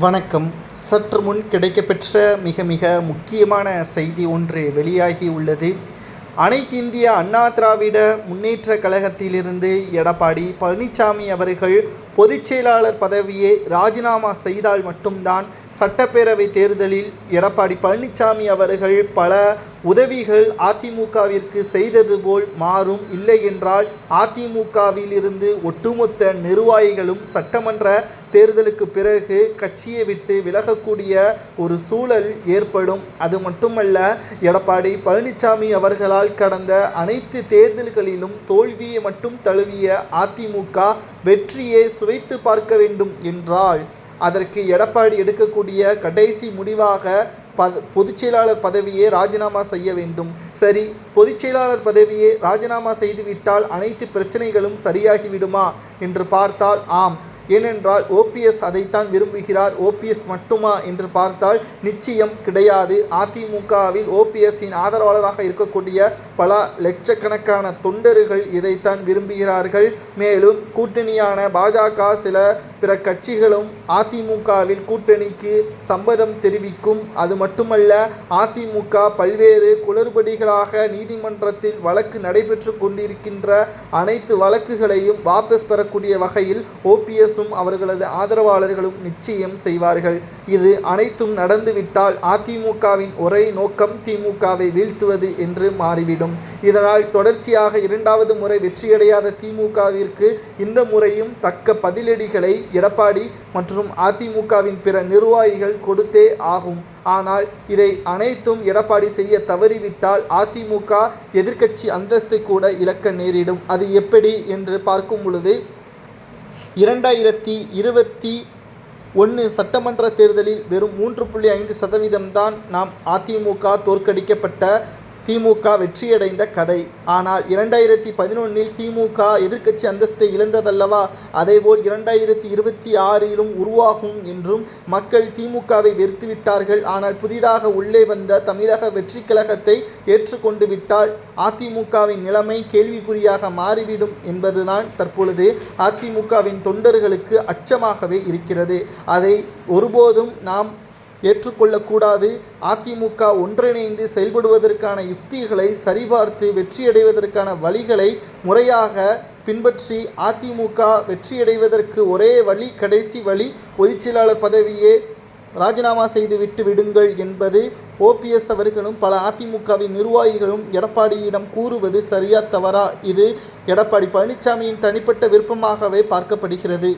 வணக்கம். சற்று முன் கிடைக்கப்பெற்ற மிக மிக முக்கியமான செய்தி ஒன்று வெளியாகி உள்ளது. அனைத்து இந்திய அண்ணா திராவிட முன்னேற்ற கழகத்திலிருந்து எடப்பாடி பழனிசாமி அவர்கள் பொதுச் செயலாளர் பதவியை ராஜினாமா செய்தால் மட்டும்தான் சட்டப்பேரவை தேர்தலில் எடப்பாடி பழனிசாமி அவர்கள் பல உதவிகள் அதிமுகவிற்கு செய்தது போல் மாறும் இல்லை என்றால் அதிமுகவில் இருந்து ஒட்டுமொத்த நிர்வாகிகளும் சட்டமன்ற தேர்தலுக்கு பிறகு கட்சியை விட்டு விலகக்கூடிய ஒரு சூழல் ஏற்படும். அது மட்டுமல்ல எடப்பாடி பழனிசாமி அவர்களால் கடந்த அனைத்து தேர்தல்களிலும் தோல்வியை மட்டும் தழுவிய அதிமுக வெற்றியை சுவைத்து பார்க்க வேண்டும் என்றால் அதற்கு எடப்பாடி எடுக்கக்கூடிய கடைசி முடிவாக பத பொதுச்செயலாளர் பதவியே பதவியை ராஜினாமா செய்ய வேண்டும். சரி பொதுச்செயலாளர் பதவியே பதவியை ராஜினாமா செய்துவிட்டால் அனைத்து பிரச்சனைகளும் சரியாகிவிடுமா? என்று பார்த்தால் ஆம். ஏனென்றால் ஓபிஎஸ் அதைத்தான் விரும்புகிறார். ஓபிஎஸ் மட்டுமா என்று பார்த்தால் நிச்சயம் கிடையாது. அதிமுகவில் ஓபிஎஸ்ஸின் ஆதரவாளராக இருக்கக்கூடிய பல லட்சக்கணக்கான தொண்டர்கள் இதைத்தான் விரும்புகிறார்கள். மேலும் கூட்டணியான பாஜக சில பிற கட்சிகளும் அதிமுகவில் கூட்டணிக்கு சம்மதம் தெரிவிக்கும். அது மட்டுமல்ல அதிமுக பல்வேறு குளறுபடிகளாக நீதிமன்றத்தில் வழக்கு நடைபெற்று கொண்டிருக்கின்ற அனைத்து வழக்குகளையும் வாபஸ் பெறக்கூடிய வகையில் ஓபிஎஸும் அவர்களது ஆதரவாளர்களும் நிச்சயம் செய்வார்கள். இது அனைத்தும் நடந்துவிட்டால் அதிமுகவின் ஒரே நோக்கம் திமுகவை வீழ்த்துவது என்று மாறிவிடும். இதனால் தொடர்ச்சியாக இரண்டாவது முறை வெற்றியடையாத திமுகவிற்கு இந்த முறையும் தக்க பதிலடிகளை எடப்பாடி மற்றும் அதிமுகவின் பிற நிர்வாகிகள் கொடுத்தே ஆகும். ஆனால் இதை அனைத்தும் எடப்பாடி செய்ய தவறிவிட்டால் அதிமுக எதிர்க்கட்சி அந்தஸ்தை கூட இழக்க நேரிடும். அது எப்படி என்று பார்க்கும் பொழுது இரண்டாயிரத்தி இருபத்தி ஒன்று சட்டமன்ற தேர்தலில் வெறும் மூன்று புள்ளி ஐந்து சதவீதம்தான் நாம் அதிமுக தோற்கடிக்கப்பட்ட திமுக வெற்றியடைந்த கதை. ஆனால் இரண்டாயிரத்தி பதினொன்றில் திமுக எதிர்க்கட்சி அந்தஸ்தை இழந்ததல்லவா? அதேபோல் இரண்டாயிரத்தி இருபத்தி ஆறிலும் உருவாகும் என்றும் மக்கள் திமுகவை வெறுத்து விட்டார்கள். ஆனால் புதிதாக உள்ளே வந்த தமிழக வெற்றி கழகத்தை ஏற்றுக்கொண்டு விட்டால் அதிமுகவின் நிலைமை கேள்விக்குறியாக மாறிவிடும் என்பதுதான் தற்பொழுது அதிமுகவின் தொண்டர்களுக்கு அச்சமாகவே இருக்கிறது. அதை ஒருபோதும் நாம் ஏற்றுக்கொள்ளக்கூடாது. அதிமுக ஒன்றிணைந்து செயல்படுவதற்கான யுக்திகளை சரிபார்த்து வெற்றியடைவதற்கான வழிகளை முறையாக பின்பற்றி அதிமுக வெற்றியடைவதற்கு ஒரே வழி கடைசி வழி பொதுச்செயலாளர் பதவியே ராஜினாமா செய்துவிட்டு விடுங்கள் என்பது ஓபிஎஸ் அவர்களும் பல அதிமுகவின் நிர்வாகிகளும் எடப்பாடியிடம் கூறுவது சரியா தவறா? இது எடப்பாடி பழனிசாமியின் தனிப்பட்ட விருப்பமாகவே பார்க்கப்படுகிறது.